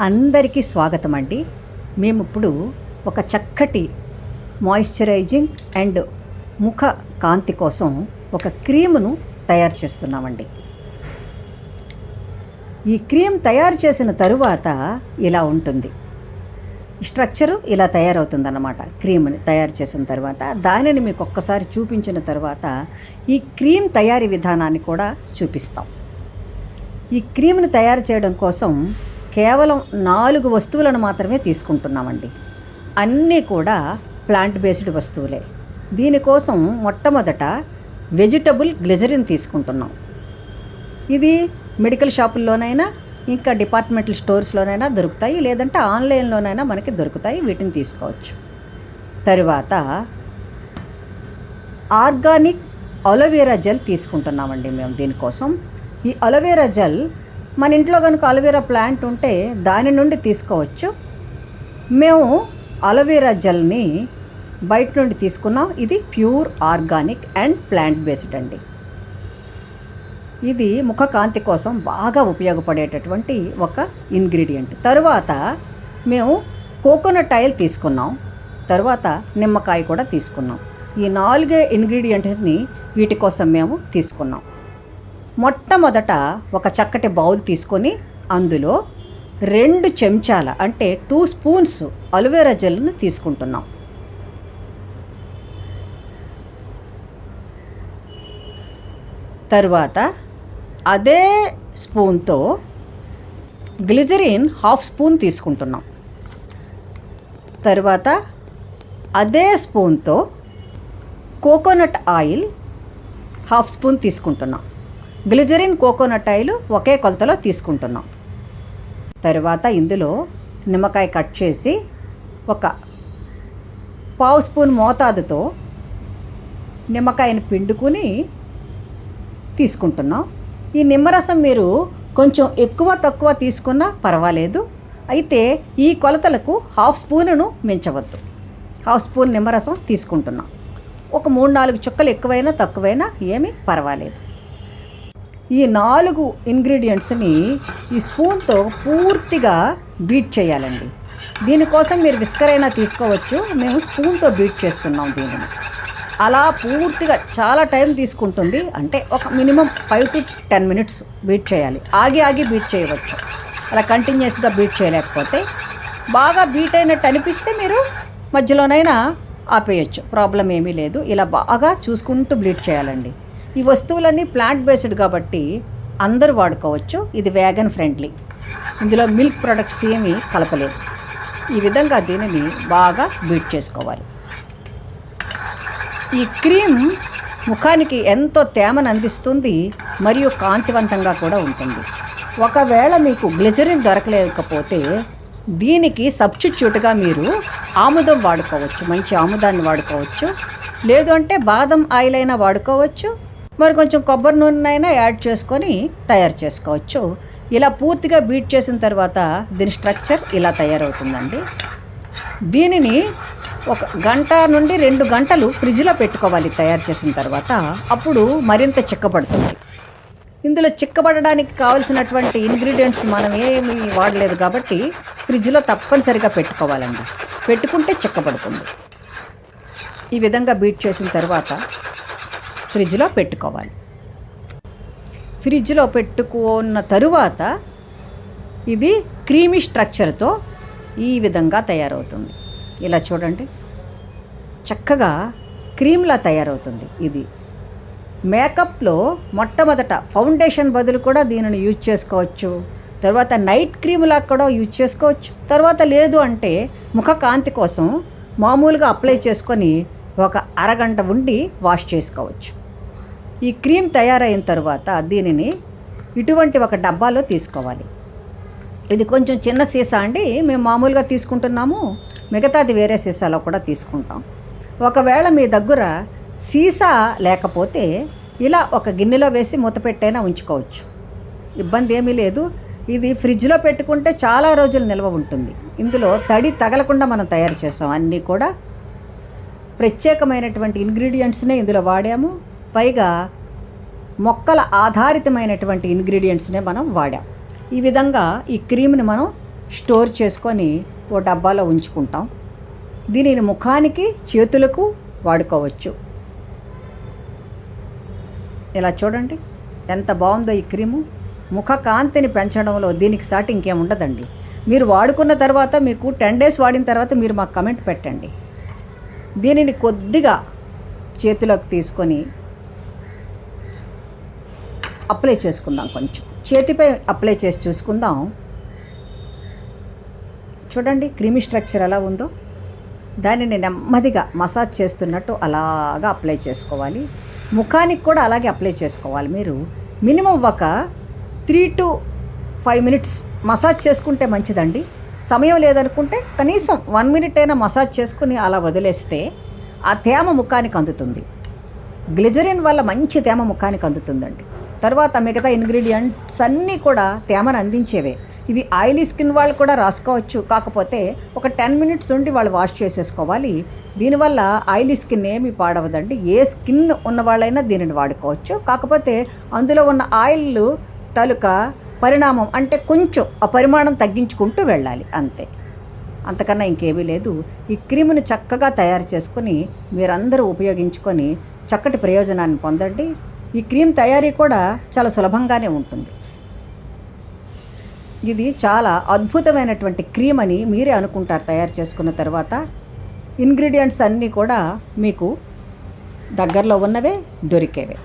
అందరికీ స్వాగతం అండి. మేము ఇప్పుడు ఒక చక్కటి మాయిశ్చరైజింగ్ అండ్ ముఖ కాంతి కోసం ఒక క్రీమును తయారు చేస్తున్నామండి. ఈ క్రీమ్ తయారు చేసిన తరువాత ఇలా ఉంటుంది. స్ట్రక్చరు ఇలా తయారవుతుందన్నమాట. క్రీమ్ని తయారు చేసిన తర్వాత దానిని మీకు ఒక్కసారి చూపించిన తర్వాత ఈ క్రీమ్ తయారీ విధానాన్ని కూడా చూపిస్తాం. ఈ క్రీమ్ని తయారు చేయడం కోసం కేవలం నాలుగు వస్తువులను మాత్రమే తీసుకుంటున్నామండి. అన్నీ కూడా ప్లాంట్ బేస్డ్ వస్తువులే. దీనికోసం మొట్టమొదట వెజిటబుల్ గ్లిజరిన్ తీసుకుంటున్నాం. ఇది మెడికల్ షాపుల్లోనైనా ఇంకా డిపార్ట్మెంటల్ స్టోర్స్లోనైనా దొరుకుతాయి లేదంటే ఆన్లైన్లోనైనా మనకి దొరుకుతాయి వీటిని తీసుకోవచ్చు. తరువాత ఆర్గానిక్ అలోవేరా జెల్ తీసుకుంటున్నామండి మేము దీనికోసం. ఈ అలోవేరా జెల్ మన ఇంట్లో కనుక అలోవెరా ప్లాంట్ ఉంటే దాని నుండి తీసుకోవచ్చు. మేము అలోవెరా జెల్ని బయట నుండి తీసుకున్నాం. ఇది pure organic and plant based అండి. ఇది ముఖ కాంతి కోసం బాగా ఉపయోగపడేటటువంటి ఒక ఇంగ్రీడియంట్ తరువాత మేము కోకోనట్ ఆయిల్ తీసుకున్నాం. తర్వాత నిమ్మకాయ కూడా తీసుకున్నాం. ఈ నాలుగే ఇంగ్రీడియంట్ని వీటి కోసం మేము తీసుకున్నాం. మొట్టమొదట ఒక చక్కటి బౌల్ తీసుకొని అందులో రెండు చెంచాల అంటే టూ స్పూన్స్ అలోవెరా జెల్ను తీసుకుంటున్నాం. తరువాత అదే స్పూన్తో గ్లిజరిన్ హాఫ్ స్పూన్ తీసుకుంటున్నాం. తర్వాత అదే స్పూన్తో కోకోనట్ ఆయిల్ హాఫ్ స్పూన్ తీసుకుంటున్నాం. గ్లిజరిన్ కోకోనట్ ఆయిల్ ఒకే కొలతలో తీసుకుంటున్నాం. తరువాత ఇందులో నిమ్మకాయ కట్ చేసి ఒక పావు స్పూన్ మోతాదుతో నిమ్మకాయని పిండుకుని తీసుకుంటున్నాం. ఈ నిమ్మరసం మీరు కొంచెం ఎక్కువ తక్కువ తీసుకున్నా పర్వాలేదు. అయితే ఈ కొలతలకు హాఫ్ స్పూన్ను మించవద్దు. హాఫ్ స్పూన్ నిమ్మరసం తీసుకుంటున్నాం. ఒక మూడు నాలుగు చుక్కలు ఎక్కువైనా తక్కువైనా ఏమీ పర్వాలేదు. ఈ నాలుగు ఇంగ్రీడియంట్స్ని ఈ స్పూన్తో పూర్తిగా బీట్ చేయాలండి. దీనికోసం మీరు విస్కరైనా తీసుకోవచ్చు. మేము స్పూన్తో బీట్ చేస్తున్నాం దీనిని. అలా పూర్తిగా చాలా టైం తీసుకుంటుంది. అంటే ఒక minimum five to ten minutes beat చేయాలి. ఆగి ఆగి బీట్ చేయవచ్చు. అలా కంటిన్యూస్గా బీట్ చేయలేకపోతే బాగా బీట్ అయినట్టు అనిపిస్తే మీరు మధ్యలోనైనా ఆపేయచ్చు. ప్రాబ్లం ఏమీ లేదు. ఇలా బాగా చూసుకుంటూ బ్లీడ్ చేయాలండి. ఈ వస్తువులన్నీ ప్లాంట్ బేస్డ్ కాబట్టి అందరూ వాడుకోవచ్చు. ఇది వ్యాగన్ ఫ్రెండ్లీ ఇందులో మిల్క్ ప్రొడక్ట్స్ ఏమీ కలపలేదు. ఈ విధంగా దీనిని బాగా బీట్ చేసుకోవాలి. ఈ క్రీమ్ ముఖానికి ఎంతో తేమను అందిస్తుంది మరియు కాంతివంతంగా కూడా ఉంటుంది. ఒకవేళ మీకు గ్లిజరిన్ దొరకలేకపోతే దీనికి సబ్స్టిట్యూట్గా మీరు ఆముదం వాడుకోవచ్చు. మంచి ఆముదాన్ని వాడుకోవచ్చు. లేదు అంటే బాదం ఆయిల్ అయినా వాడుకోవచ్చు. మరి కొంచెం కొబ్బరి నూనెనైనా యాడ్ చేసుకొని తయారు చేసుకోవచ్చు. ఇలా పూర్తిగా బీట్ చేసిన తర్వాత దీని స్ట్రక్చర్ ఇలా తయారవుతుందండి. దీనిని ఒక గంట నుండి రెండు గంటలు ఫ్రిడ్జ్లో పెట్టుకోవాలి తయారు చేసిన తర్వాత అప్పుడు మరింత చిక్కబడుతుంది. ఇందులో చిక్కబడడానికి కావలసినటువంటి ఇంగ్రీడియంట్స్ మనం ఏమి వాడలేదు కాబట్టి ఫ్రిడ్జ్లో తప్పనిసరిగా పెట్టుకోవాలండి. పెట్టుకుంటే చిక్కబడుతుంది. ఈ విధంగా బీట్ చేసిన తర్వాత ఫ్రిడ్జ్లో పెట్టుకోవాలి. ఫ్రిడ్జ్లో పెట్టుకున్న తరువాత ఇది క్రీమీ స్ట్రక్చర్తో ఈ విధంగా తయారవుతుంది. ఇలా చూడండి. చక్కగా క్రీమ్లా తయారవుతుంది ఇది. మేకప్లో మొట్టమొదట ఫౌండేషన్ బదులు కూడా దీనిని యూజ్ చేసుకోవచ్చు. తర్వాత నైట్ క్రీమ్లా కూడా యూజ్ చేసుకోవచ్చు. తర్వాత లేదు అంటే ముఖ కాంతి కోసం మామూలుగా అప్లై చేసుకొని ఒక అరగంట ఉండి వాష్ చేసుకోవచ్చు. ఈ క్రీమ్ తయారైన తర్వాత దీనిని ఇటువంటి ఒక డబ్బాలో తీసుకోవాలి. ఇది కొంచెం చిన్న సీసా అండి. మేము మామూలుగా తీసుకుంటున్నాము. మిగతాది వేరే సీసాలో కూడా తీసుకుంటాం. ఒకవేళ మీ దగ్గర సీసా లేకపోతే ఇలా ఒక గిన్నెలో వేసి మూతపెట్టైనా ఉంచుకోవచ్చు. ఇబ్బంది ఏమీ లేదు. ఇది ఫ్రిడ్జ్లో పెట్టుకుంటే చాలా రోజులు నిల్వ ఉంటుంది. ఇందులో తడి తగలకుండా మనం తయారు చేసాం. అన్నీ కూడా ప్రత్యేకమైనటువంటి ఇంగ్రీడియంట్స్నే ఇందులో వాడాము. పైగా మొక్కల ఆధారితమైనటువంటి ఇంగ్రీడియంట్స్నే మనం వాడాం. ఈ విధంగా ఈ క్రీమ్ని మనం స్టోర్ చేసుకొని ఓ డబ్బాలో ఉంచుకుంటాం. దీనిని ముఖానికి చేతులకు వాడుకోవచ్చు. ఇలా చూడండి ఎంత బాగుందో ఈ క్రీము. ముఖ కాంతిని పెంచడంలో దీనికి సాటి ఇంకేం ఉండదండి. మీరు వాడుకున్న తర్వాత మీకు టెన్ డేస్ వాడిన తర్వాత మీరు మాకు కమెంట్ పెట్టండి. దీనిని కొద్దిగా చేతిలోకి తీసుకొని అప్లై చేసుకుందాం కొంచెం. చేతిపై అప్లై చేసి చూసుకుందాం. చూడండి క్రిమి స్ట్రక్చర్ ఎలా ఉందో. దానిని నెమ్మదిగా మసాజ్ చేస్తున్నట్టు అలాగా అప్లై చేసుకోవాలి. ముఖానికి కూడా అలాగే అప్లై చేసుకోవాలి మీరు. మినిమం ఒక three to five minutes massage చేసుకుంటే మంచిదండి. సమయం లేదనుకుంటే కనీసం వన్ మినిట్ అయినా మసాజ్ చేసుకుని అలా వదిలేస్తే ఆ తేమ ముఖానికి అందుతుంది. గ్లిజరిన్ వల్ల మంచి తేమ ముఖానికి అందుతుందండి. తర్వాత మిగతా ఇంగ్రీడియంట్స్ అన్నీ కూడా తేమను అందించేవే. ఇవి ఆయిలీ స్కిన్ వాళ్ళు కూడా రాసుకోవచ్చు. కాకపోతే ఒక టెన్ మినిట్స్ ఉండి వాళ్ళు వాష్ చేసేసుకోవాలి. దీనివల్ల ఆయిలీ స్కిన్ ఏమీ పాడవదండి. ఏ స్కిన్ ఉన్న వాళ్ళైనా దీనిని వాడుకోవచ్చు. కాకపోతే అందులో ఉన్న ఆయిల్ తలుక పరిణామం అంటే కొంచెం ఆ పరిమాణం తగ్గించుకుంటూ వెళ్ళాలి. అంతే. అంతకన్నా ఇంకేమీ లేదు. ఈ క్రీమును చక్కగా తయారు చేసుకొని మీరందరూ ఉపయోగించుకొని చక్కటి ప్రయోజనాన్ని పొందండి. ఈ క్రీమ్ తయారీ కూడా చాలా సులభంగానే ఉంటుంది. ఇది చాలా అద్భుతమైనటువంటి క్రీమ్ అని మీరే అనుకుంటారు తయారు చేసుకున్న తర్వాత ఇంగ్రీడియంట్స్ అన్నీ కూడా మీకు దగ్గరలో ఉన్నవే దొరికేవే.